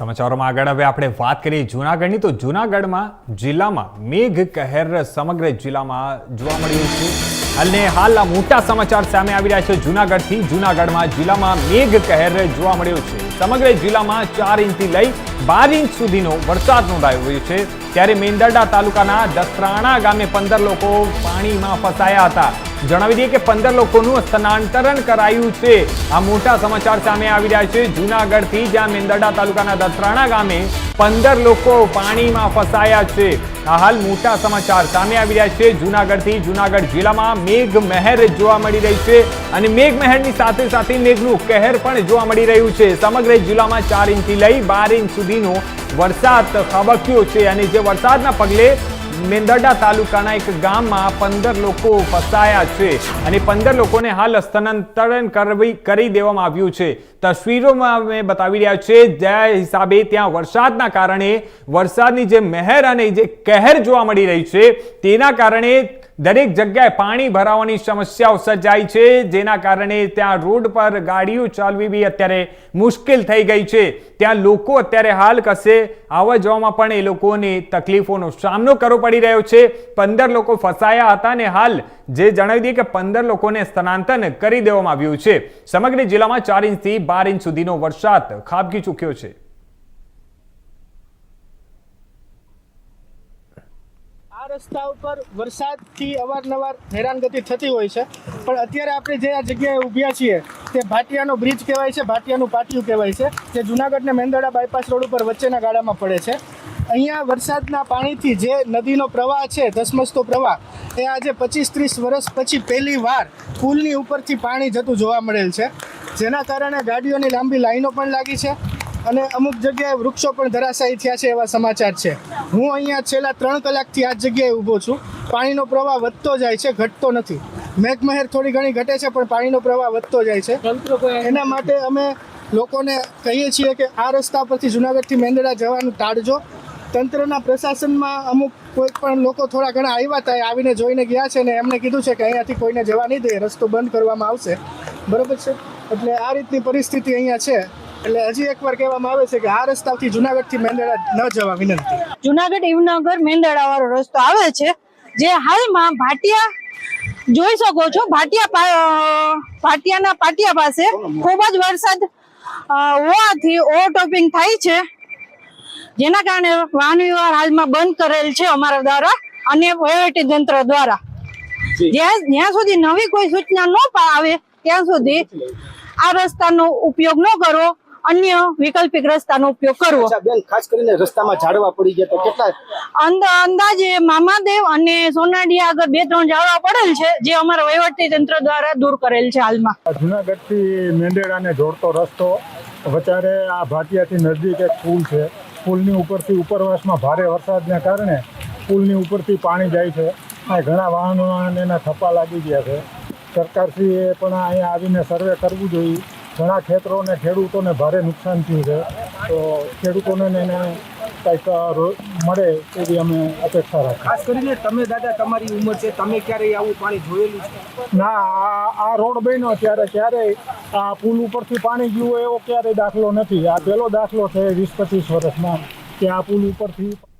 સમાચારોમાં આગળ. હવે આપણે વાત કરીએ જૂનાગઢની. તો જૂનાગઢમાં જિલ્લામાં મેઘ કહેર સમગ્ર જિલ્લામાં જોવા મળ્યું છે. અને હાલના મોટા સમાચાર સામે આવી રહ્યા છે જૂનાગઢથી. જૂનાગઢમાં જિલ્લામાં મેઘ કહેર જોવા મળ્યો છે. સમગ્ર જિલ્લામાં ચાર ઇંચથી લઈ બાર ઇંચ સુધીનો વરસાદ નોંધાયો છે. ત્યારે મેંદરડા તાલુકાના દસરાણા ગામે પંદર લોકો પાણીમાં ફસાયા હતા. જણાવી દઈએ કે પંદર લોકોનું સ્થાનાંતરણ કરાયું છે. આ મોટા સમાચાર સામે આવી રહ્યા છે. જૂનાગઢથી જ્યાં મેંદરડા તાલુકાના દત્રાણા ગામે પંદર લોકો પાણીમાં ફસાયા છે. આ હાલ મોટા સમાચાર સામે આવી રહ્યા છે. જૂનાગઢથી જૂનાગઢ જિલ્લામાં મેઘ મહેર જોવા મળી રહી છે અને મેઘ મહેરની સાથે સાથે મેઘનું કહેર પણ જોવા મળી રહ્યું છે. સમગ્ર જિલ્લામાં ચાર ઇંચથી લઈ બાર ઇંચ સુધીનો વરસાદ ખાબક્યો છે અને જે વરસાદના પગલે મેંદરડા તાલુકાના એક ગામમાં પંદર લોકો ફસાયા છે અને પંદર લોકોને હાલ સ્થાનાંતરણ કરવી કરી દેવામાં આવ્યું છે. તસવીરોમાં અમે બતાવી રહ્યા છે જે હિસાબે ત્યાં વરસાદના કારણે વરસાદની જે મહેર અને જે કહેર જોવા મળી રહી છે, તેના કારણે દરેક જગ્યાએ પાણી ભરાવાની સમસ્યાઓ સર્જાઈ છે. જેના કારણે ત્યાં રોડ પર ગાડીઓ ચાલવી બી અત્યારે મુશ્કેલ થઈ ગઈ છે. ત્યાં લોકો અત્યારે હાલ કશે આવવા જવામાં પણ એ લોકોને તકલીફોનો સામનો કરવો પડી રહ્યો છે. પંદર લોકો ફસાયા હતા અને હાલ જે જણાવી દઈએ કે પંદર લોકોને સ્થળાંતર કરી દેવામાં આવ્યું છે. સમગ્ર જિલ્લામાં ચાર ઇંચથી બાર ઇંચ સુધીનો વરસાદ ખાબકી ચૂક્યો છે આ રસ્તા ઉપર વરસાદથી અવારનવાર હેરાનગતિ થતી હોય છે. પણ અત્યારે આપણે જે આ જગ્યાએ ઊભ્યા છીએ, તે ભાટિયાનો બ્રિજ કહેવાય છે, ભાટિયાનું પાટિયું કહેવાય છે, જે જુનાગઢને મેંદરડા બાયપાસ રોડ ઉપર વચ્ચેના ગાળામાં પડે છે. અહીંયા વરસાદના પાણીથી જે નદીનો પ્રવાહ છે, ધસમસતો પ્રવાહ, એ આજે પચીસ ત્રીસ વર્ષ પછી પહેલી વાર પુલની ઉપરથી પાણી જતું જોવા મળેલ છે. જેના કારણે ગાડીઓની લાંબી લાઈનો પણ લાગી છે. અને અમુક જગ્યાએ વૃક્ષો પણ ધરાશાયી થયા છે એવા સમાચાર છે. હું અહીંયા છેલ્લા ત્રણ કલાકથી આ જગ્યાએ ઊભો છું. પાણીનો પ્રવાહ વધતો જાય છે ઘટતો નથી. મેઘમહેર થોડી ઘણી ઘટે છે પણ પાણીનો પ્રવાહ વધતો જાય છે. એના માટે અમે લોકોને કહીએ છીએ કે આ રસ્તા પરથી જુનાગઢથી મેંદડા જવાનું ટાળજો. તંત્રના પ્રશાસનમાં અમુક કોઈ પણ લોકો થોડા ઘણા આવ્યા હતા આવીને જોઈને ગયા છે ને એમને કીધું છે કે અહીંયાથી કોઈને જવા નહીં દે રસ્તો બંધ કરવામાં આવશે. બરોબર છે? એટલે આ રીતની પરિસ્થિતિ અહીંયા છે. એટલે હજી એકવાર કહેવામાં આવે છે કે આ રસ્તાથી જુનાગઢથી મેંદડા ન જવા વિનંતી. જુનાગઢ ઇવનગર મેંદડા વાળો રસ્તો આવે છે, જે હાલમાં ભાટિયા જોઈ શકો છો, ભાટિયા ભાટિયાના પાટિયા પાસે ખૂબ જ વરસાદ હોવાથી ઓવરટોપિંગ થાય છે. જેના કારણે વાહન વ્યવહાર હાલમાં બંધ કરેલ છે અમારા દ્વારા અને વહીવટી તંત્ર દ્વારા. જ્યાં સુધી નવી કોઈ સૂચના ન આવે, ત્યાં સુધી આ રસ્તાનો ઉપયોગ ન કરવો અન્ય વૈકલ્પિક રસ્તાનો ઉપયોગ કરવો. બેન ખાસ કરીને રસ્તામાં ઝાડવા પડી ગયા તો કેટલા? અંદ- અંદાજે મામાદેવ અને સોનાડિયા આગળ બે ત્રણ ઝાડવા પડેલ છે જે અમારા વહીવટી તંત્ર દ્વારા દૂર કરેલ છે હાલમાં. જુનાગઢથી મેંદેડાને જોડતો રસ્તો વચારે આ ભાટિયાથી નજીક એક પુલ છે. પુલની ઉપરથી ઉપરવાસમાં ભારે વરસાદને કારણે પુલની ઉપરથી પાણી જાય છે. આ ઘણા વાહનો અને એના થપ્પા લાગી ગયા છે. સરકારશ્રીએ પણ અહીંયા આવીને સર્વે કરવું જોઈએ. ઘણા ખેતરોને ખેડૂતોને ભારે નુકસાન થયું છે. તો ખેડૂતોને એને કંઈક મળે એવી અમે અપેક્ષા રાખીએ. ખાસ કરીને તમે દાદા તમારી ઉંમર છે તમે ક્યારેય આવું પાણી જોયેલું છે? ના આ આ રોડ બન્યો ત્યારે ક્યારેય આ પુલ ઉપરથી પાણી ગયું હોય એવો ક્યારેય દાખલો નથી. આ પહેલો દાખલો છે વીસ પચીસ વર્ષમાં કે આ પુલ ઉપરથી